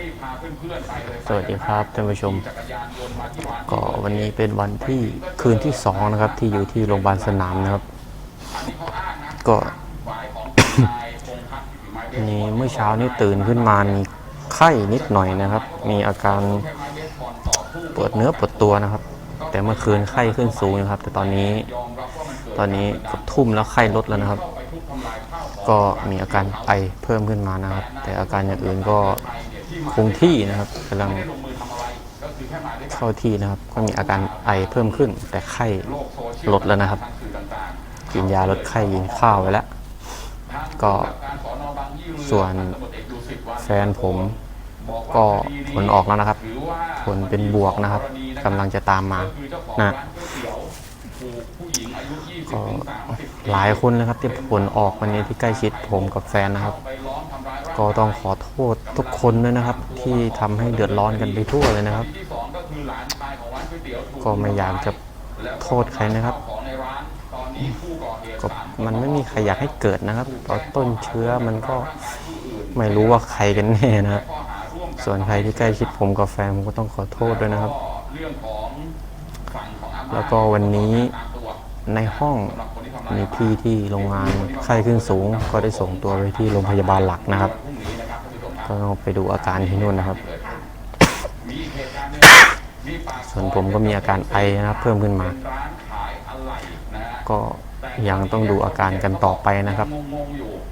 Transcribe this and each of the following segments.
สวัสดีครับท่านผู้ชมจักรยานยนต์มาที่วัดก็วันนี้เป็นวันที่คืนที่สองนะครับ ที่อยู่ที่โรงพยาบาลสนามนะครับอันนี้เขาอ้างนะก็ฝ่ายของนายพงษ์พัฒน์ฝีไม้เบสนี่เมื่อเช้านี้ตื่นขึ้นมามีไข้นิดหน่อยนะครับ มีอาการแค่ไม้เบสบอลต่อสู้ปวดเนื้อปวดตัวนะครับ แต่เมื่อคืนไข้ขึ้นสูงนะครับ แต่ตอนนี้ยอมรับว่ามันเกิดตอนนี้เกับทุ่มแล้วไข้ลดแล้วนะครับเข้าไปทุบทำลายข้าวของก็มีอาการไอเพิ่มขึ้นมานะครับ แต่อาการอย่างอื่นก็ คงที่นะครับกำลังเข้าที่นะครับ ก็มีอาการไอเพิ่มขึ้น แต่ไข้ลดแล้วนะครับ กินยาลดไข้กินข้าวไปแล้ว ก็ส่วนแฟนผมก็ผลออกแล้วนะครับ ผลเป็นบวกนะครับกำลังจะตามมานะก็หลายคนนะครับที่ผลออกวันนี้ที่ใกล้ชิดผมกับแฟนนะครับ ก็ต้องขอโทษทุกคนด้วยนะครับ ที่ทำให้เดือดร้อนกันไปทั่วเลยนะครับที่สองก็คือหลานชายก๋วยเตี๋ยวก็ไม่อยากจะโทษใครนะครับ ก็มันไม่มีใครอยากให้เกิดนะครับเพราะต้นเชื้อมันก็ไม่รู้ว่าใครกันแน่นะส่วนใครที่ใกล้ชิดผมกับแฟนผมก็ต้องขอโทษด้วยนะครับ แล้วก็วันนี้ ในห้องสำหรับคนที่ทำร้ายมีพี่ที่โรงงานไข้ขึ้นสูง ก็ได้ส่งตัวไปที่โรงพยาบาลหลักนะครับก็ต้องไปดูอาการที่นู่นนะครับ ส่วนผมก็มีอาการไอนะครับ เพิ่มขึ้นมา ก็ยังต้องดูอาการกันต่อไปนะครับ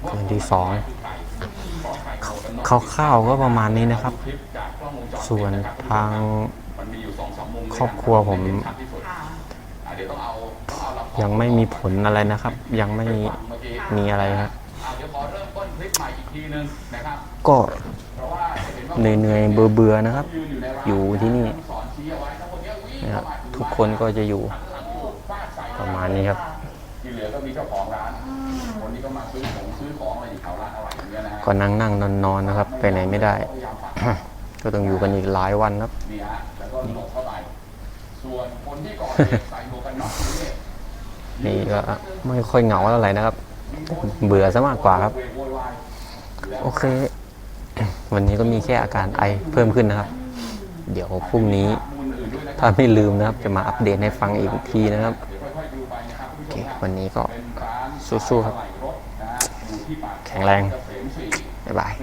คืนที่สองว่าใคร่าวๆก็ประมาณนี้นะครับ ส่วนทางครอบครัวผม ยังไม่มีผลอะไรนะครับ ยังไม่เมื่อกี้มีอะไรครับอะเดี๋ยวขอเริ่มต้นคลิปใหม่อีกทีนึงนะครับก็เพราะว่าจะเห็นว่าเหนื่อยๆเบื่อๆนะครับยืนอยู่ในร้านอยู่ที่นี่สอนชี้เอาไว้ถ้าคนเนี้ยวิ่งนะครับเข้ามาทุกคนก็จะอยู่หันหลังอยู่ฟาดใส่ประมาณนี้ครับที่เหลือก็มีเจ้าของร้านคนที่ก็มาซื้อของซื้อของอะไรอยู่แถวร้านอะไรอย่างเงี้ยนะฮะก็นั่งนั่งนอนนอนๆนะครับ ไปไหนไม่ได้พยายามปัดก็ต้องอยู่กันอีกหลายวันครับนี่ฮะแล้วก็หลบเข้าไปส่วนคนที่ก่อเหตุใส่หมวกกันน็อก นี่ก็ไม่ค่อยเหงาเท่าไหร่นะครับ เบื่อซะมากกว่าครับ โอเค วันนี้ก็มีแค่อาการไอเพิ่มขึ้นนะครับ เดี๋ยวพรุ่งนี้ ถ้าไม่ลืมนะครับ จะมาอัปเดตให้ฟังอีกทีนะครับโอเควันนี้ก็สู้ๆครับ แข็งแรง บ๊ายบาย